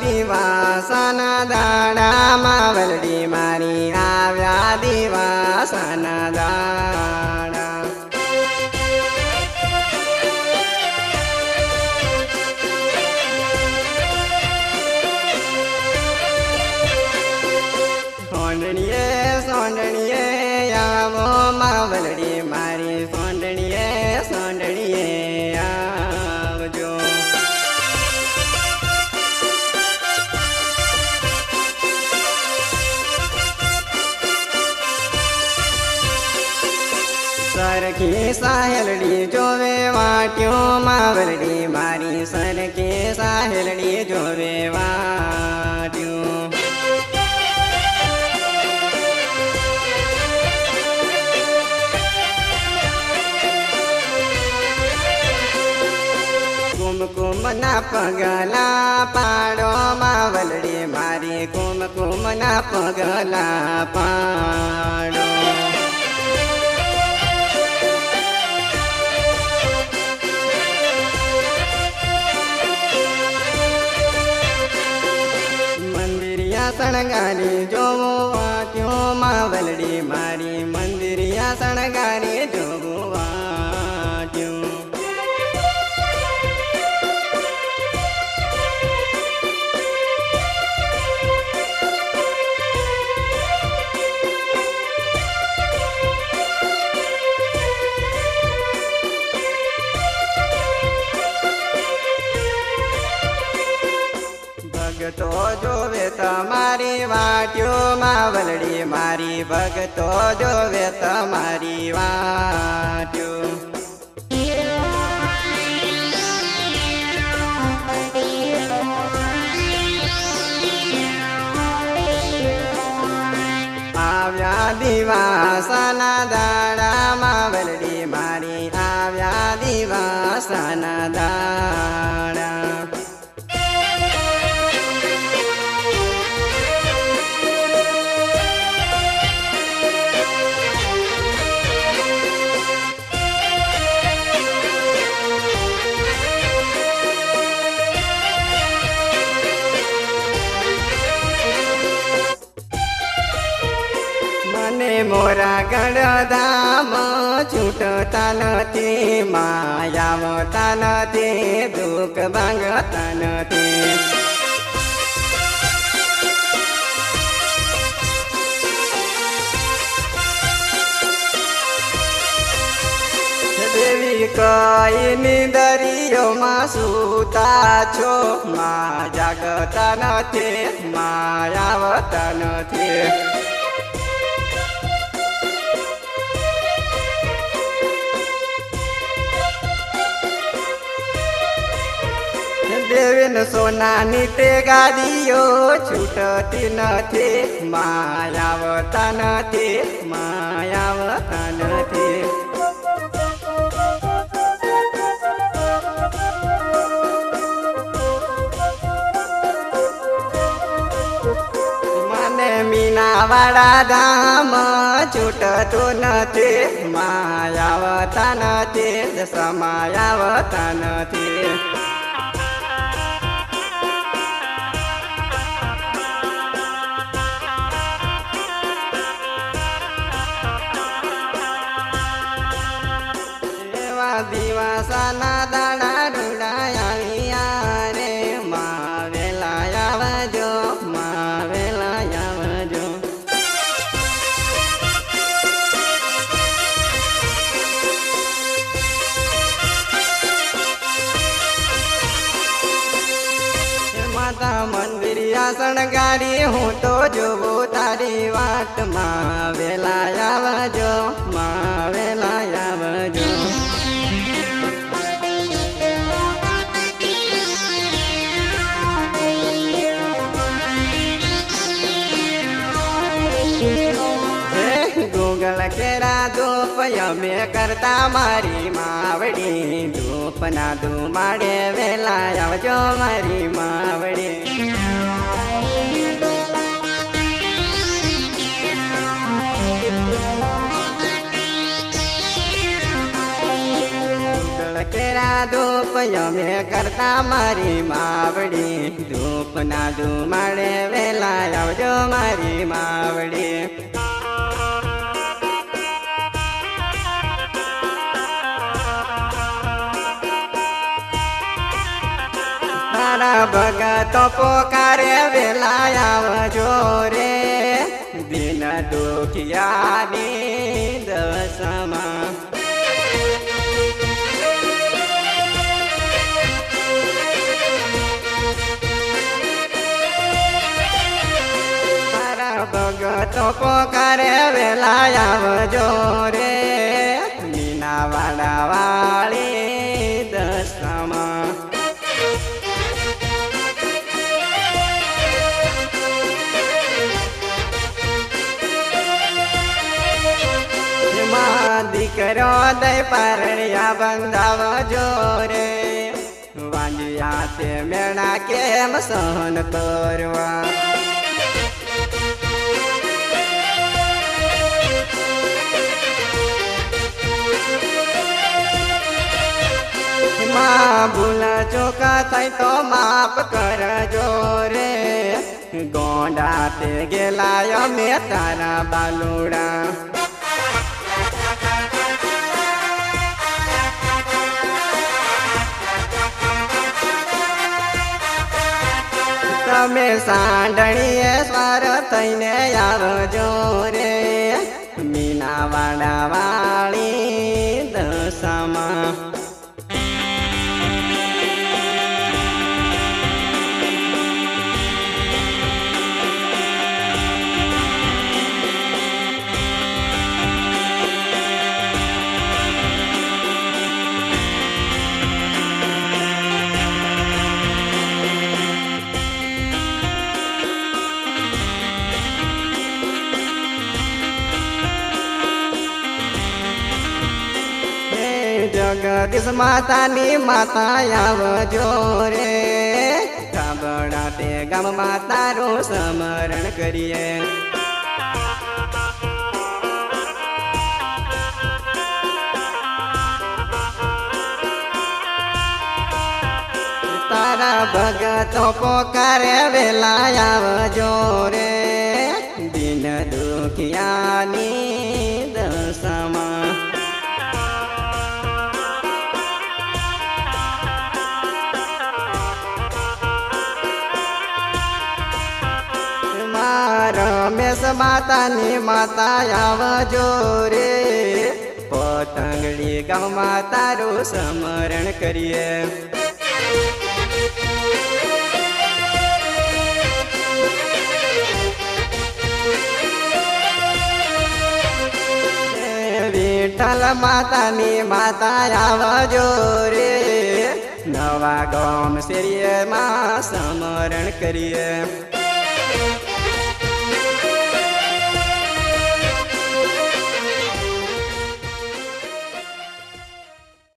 દિવાસાના દાડામાં વલડી મારી આવ્યા દિવાસાના દાડા સરખી સાહેલડી જોવે વાટ્યો માવલડી મારી સરખી સાહેલડી જોવે વાટ્યો કુમકુમના પગલા પાડો માવલડી મારી કુમકુમના પગલા પાડો. મંદિરિયા શણગારી જોવો ક્યો માં વલડી મારી મંદિરિયા શણગારી ભગતો જોવે તમારી વાટ્યો આવ્યા દિવાસાના ગણધામ છૂટતા નથી, માયાવતા નથી, દુઃખ ભાંગતા નથી. દેવી કઈની દરિયોમાં સૂતા છો? મા જાગતા નથી, માયાવતા નથી. દેવીન સોનાની તે ગાડીઓ છૂટતી નથી, માયાવતા નથી માયાવતા નથી. મને મીનાવાળા ધામ છૂટતું નથી, માયાવતા નથી, સમાયાવતા નથી. મંદિરિયા શણગારી હું તો જોવું તારી વાટ માવેલા આવજો માવેલા આવજો. હે, ગૂગલ કેરા ધૂપ અમે કરતા મારી માવડી ધૂપ ના ધુમાડે વેલા આવજો મારી માવડી. ધૂપ યમે કરતા મારી માવડી. ધૂપ ના ધુમાડે વેલા આવજો મારી માવડી. મારા ભગતો પોકારે વેલા આવજો રે. દિન દુખિયાની દસમાં ભગતો કરે વેલા આવજો રે. મીના વાડા વાળી દસમાં દીકરો દઈ પરણ્યા બંધાવજો રે. વાંજિયા તે મેળા કેમ સહન કરવા? માં ભૂલ ચોકા થાય તો માફ કરજો રે. ગોંડા તે ગેલા અમે તારા બાલુડા. તમે સાંડણીએ સ્વાર થઈને આવજો રે. મીના વાડા વાળી જગદીશ માતાની માતા આવજો રે. કાબડા તે ગામમાં તારું સ્મરણ કરીએ. તારા ભગતો પોકારે વેલા આવજો રે. દિન દુખિયાની માતાની માતા આવજો રે. પતંગડી ગામમાં તારું સમરણ કરીએ. વિઠ્ઠલ માતાની માતા આવજો રે. નવા ગામ શરીરમાં સમરણ કરીએ.